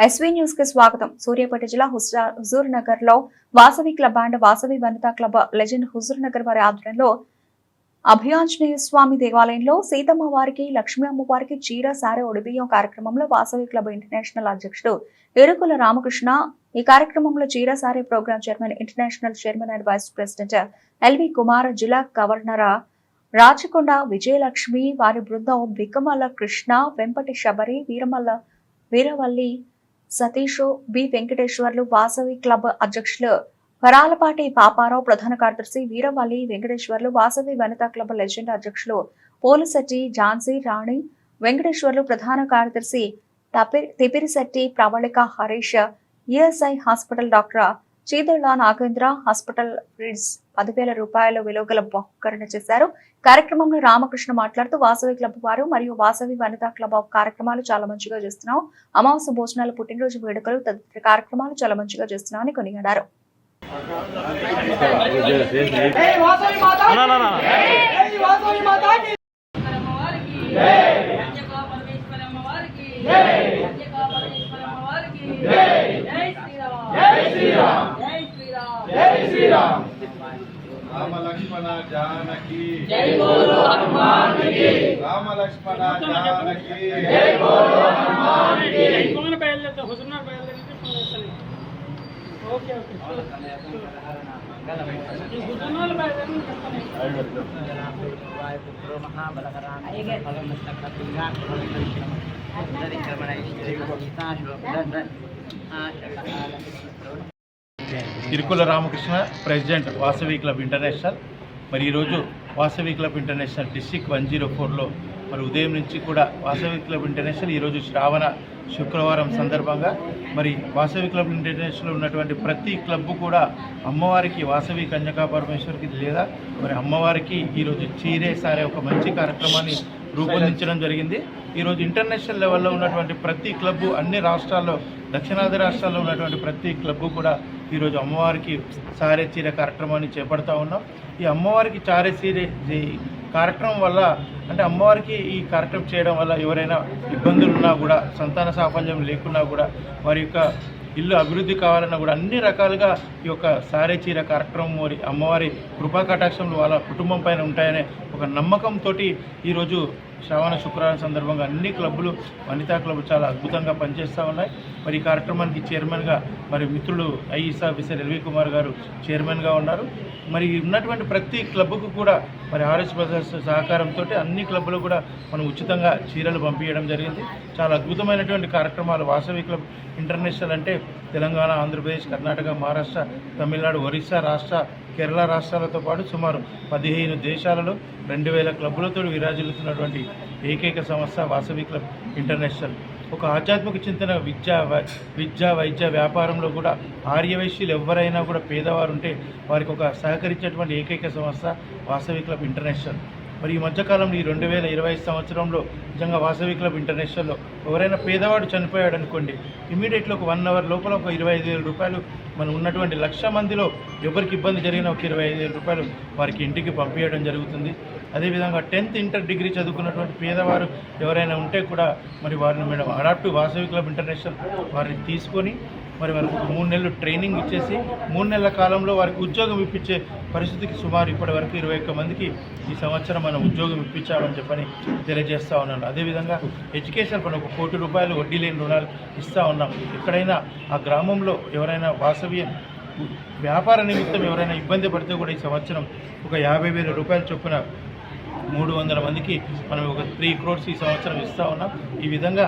SV న్యూస్కి స్వాగతం. సూర్యాపేట జిల్లా హుజూర్ నగర్లో Vasavi club and Vasavi Vanitha club legend Huzur Nagar వారి ఆధ్వర్యంలో అభయాంజనేయ స్వామి దేవాలయంలో సీతమ్మ వారికి లక్ష్మీ అమ్మవారికి చీర సారే ఒడిబియ్యం కార్యక్రమంలో వాసవి క్లబ్ ఇంటర్నేషనల్ అధ్యక్షుడు ఎరుకుల రామకృష్ణ ఈ కార్యక్రమంలో చీర సారే programme chairman international chairman and vice president LV Kumar జిల్లా గవర్నర్ రాచకొండ విజయలక్ష్మి వారి బృందం బిక్కమల్ల కృష్ణ వెంపటి శబరి వీరమల్ల వీరవల్లి సతీష్ బి. వెంకటేశ్వర్లు వాసవి క్లబ్ అధ్యక్షులు వరాలపాటి పాపారావు ప్రధాన కార్యదర్శి వీరవల్లి వెంకటేశ్వర్లు వాసవి వనితా క్లబ్ లెజెండ్ అధ్యక్షులు పోలిశెట్టి ఝాన్సీ రాణి వెంకటేశ్వర్లు ప్రధాన కార్యదర్శి Tapi Tipirisetti Pravalika Harish ESI hospital doctor Chidalla Nagendra hospital ఫ్రిడ్స్ పదివేల రూపాయల విలువ గల బహుకరణ చేశారు. కార్యక్రమంలో రామకృష్ణ మాట్లాడుతూ వాసవి క్లబ్ వారు మరియు వాసవి వనితా క్లబ్ కార్యక్రమాలు చాలా మంచిగా చేస్తున్నాం. అమావాస్య భోజనాలు పుట్టినరోజు వేడుకలు తదితర కార్యక్రమాలు చాలా మంచిగా చేస్తున్నామని కొనియాడారు. రామ లక్ష్మణ జానకి జై బోలో హనుమాన్ కి రామ లక్ష్మణ జానకి జై బోలో హనుమాన్ की ఇంకొకరిని బయలుదేరుతాం హుజుర్నార్ బయలుదేరితే ఫోన్ చేస్తాను ఓకే ఓకే ఈ హుజుర్నార్ బయలుదేరి చెప్తాను Irukula Ramakrishna president Vasavi club international. మరి ఈరోజు Vasavi club international district one zero ఫోర్లో మరి ఉదయం నుంచి కూడా వాసవి క్లబ్ ఇంటర్నేషనల్ ఈరోజు శ్రావణ శుక్రవారం సందర్భంగా మరి వాసవి క్లబ్ ఇంటర్నేషనల్ ఉన్నటువంటి ప్రతి క్లబ్ కూడా అమ్మవారికి వాసవి కన్యకా పరమేశ్వరికి లేదా మరి అమ్మవారికి ఈరోజు చీరే సారే ఒక మంచి కార్యక్రమాన్ని రూపొందించడం జరిగింది. ఈరోజు ఇంటర్నేషనల్ లెవెల్లో ఉన్నటువంటి ప్రతి క్లబ్బు అన్ని రాష్ట్రాల్లో దక్షిణాది రాష్ట్రాల్లో ఉన్నటువంటి ప్రతి క్లబ్బు కూడా ఈరోజు అమ్మవారికి సారే చీర కార్యక్రమాన్ని చేపడతా ఉన్నాం. ఈ అమ్మవారికి చారే చీర కార్యక్రమం వల్ల అంటే అమ్మవారికి ఈ కార్యక్రమం చేయడం వల్ల ఎవరైనా ఇబ్బందులు ఉన్నా కూడా సంతాన సాఫల్యం లేకున్నా కూడా వారి యొక్క ఇల్లు అభివృద్ధి కావాలన్నా కూడా అన్ని రకాలుగా ఈ యొక్క సారే చీర కార్యక్రమం వారి అమ్మవారి కృపా కటాక్షములు వాళ్ళ కుటుంబం పైన ఉంటాయనే ఒక నమ్మకంతో ఈరోజు శ్రావణ శుక్రవారం సందర్భంగా అన్ని క్లబ్బులు వనితా క్లబ్బులు చాలా అద్భుతంగా పనిచేస్తూ ఉన్నాయి. మరి ఈ కార్యక్రమానికి చైర్మన్గా మరి మిత్రులు ఐఈఎస్ ఆఫీసర్ ఎల్వి కుమార్ గారు చైర్మన్గా ఉన్నారు. మరి ఉన్నటువంటి ప్రతి క్లబ్కు కూడా మరి ఆర్ఎస్ బ్రదర్స్ సహకారంతో అన్ని క్లబ్బులు కూడా మనం ఉచితంగా చీరలు పంపించడం జరిగింది. చాలా అద్భుతమైనటువంటి కార్యక్రమాలు వాసవి క్లబ్ ఇంటర్నేషనల్ అంటే తెలంగాణ ఆంధ్రప్రదేశ్ కర్ణాటక మహారాష్ట్ర తమిళనాడు ఒరిస్సా రాష్ట్ర కేరళ రాష్ట్రాలతో పాటు సుమారు పదిహేను దేశాలలో రెండు వేల క్లబ్బులతో విరాజిల్లుతున్నటువంటి ఏకైక సంస్థ వాసవి క్లబ్ ఇంటర్నేషనల్. ఒక ఆధ్యాత్మిక చింతన విద్య విద్య వైద్య వ్యాపారంలో కూడా ఆర్యవైశ్యులు ఎవరైనా కూడా పేదవారు ఉంటే వారికి ఒక సహకరించేటువంటి ఏకైక సంస్థ వాసవి క్లబ్ ఇంటర్నేషనల్. మరి ఈ మధ్యకాలంలో ఈ రెండు వేల ఇరవై సంవత్సరంలో నిజంగా వాసవి క్లబ్ ఇంటర్నేషనల్లో ఎవరైనా పేదవాడు చనిపోయాడు అనుకోండి ఇమీడియట్గా ఒక వన్ అవర్ లోపల ఒక ఇరవై ఐదు వేల రూపాయలు మనం ఉన్నటువంటి లక్ష మందిలో ఎవరికి ఇబ్బంది జరిగిన ఒక ఇరవై ఐదు వేల రూపాయలు వారికి ఇంటికి పంపించడం జరుగుతుంది. అదేవిధంగా టెన్త్ ఇంటర్ డిగ్రీ చదువుకున్నటువంటి పేదవారు ఎవరైనా ఉంటే కూడా మరి వారిని madam adopt Vasavi club international వారిని తీసుకొని మరి వారికి ఒక మూడు నెలలు ట్రైనింగ్ ఇచ్చేసి మూడు నెలల కాలంలో వారికి ఉద్యోగం ఇప్పించే పరిస్థితికి సుమారు ఇప్పటి వరకు ఇరవై ఒక్క మందికి ఈ సంవత్సరం మనం ఉద్యోగం ఇప్పించామని చెప్పని తెలియజేస్తూ ఉన్నాను. అదేవిధంగా ఎడ్యుకేషన్ పని ఒక కోటి రూపాయలు వడ్డీ లేని రుణాలు ఇస్తూ ఉన్నాం. ఎక్కడైనా ఆ గ్రామంలో ఎవరైనా వాసవ్య వ్యాపార నిమిత్తం ఎవరైనా ఇబ్బంది పడితే కూడా ఈ సంవత్సరం ఒక యాభై వేల రూపాయల చొప్పున మూడు వందల మందికి మనం ఒక త్రీ క్రోర్స్ ఈ సంవత్సరం ఇస్తూ ఉన్నాం. ఈ విధంగా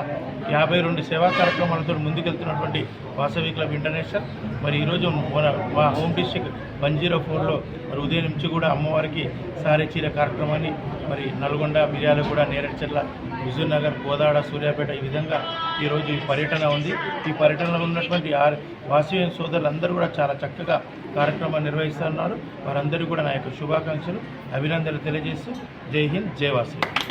యాభై రెండు సేవా కార్యక్రమాలతో ముందుకెళ్తున్నటువంటి వాసవి క్లబ్ ఇంటర్నేషనల్. మరి ఈరోజు మన మా హోమ్ డిస్టిక్ వన్ జీరో ఫోర్లో మరి ఉదయం నుంచి కూడా అమ్మవారికి సారే చీర కార్యక్రమాన్ని మరి నల్గొండ మిర్యాలగూడ నేరడ్చర్ల విజయనగర్ గోదాడ సూర్యాపేట ఈ విధంగా ఈరోజు ఈ పర్యటన ఉంది. ఈ పర్యటనలో ఉన్నటువంటి ఆరు వాసవి సోదరులందరూ కూడా చాలా చక్కగా కార్యక్రమాన్ని నిర్వహిస్తున్నారు. వారందరూ కూడా నా యొక్క శుభాకాంక్షలు అభినందనలు తెలియజేస్తూ జై హింద్ జై వాసవి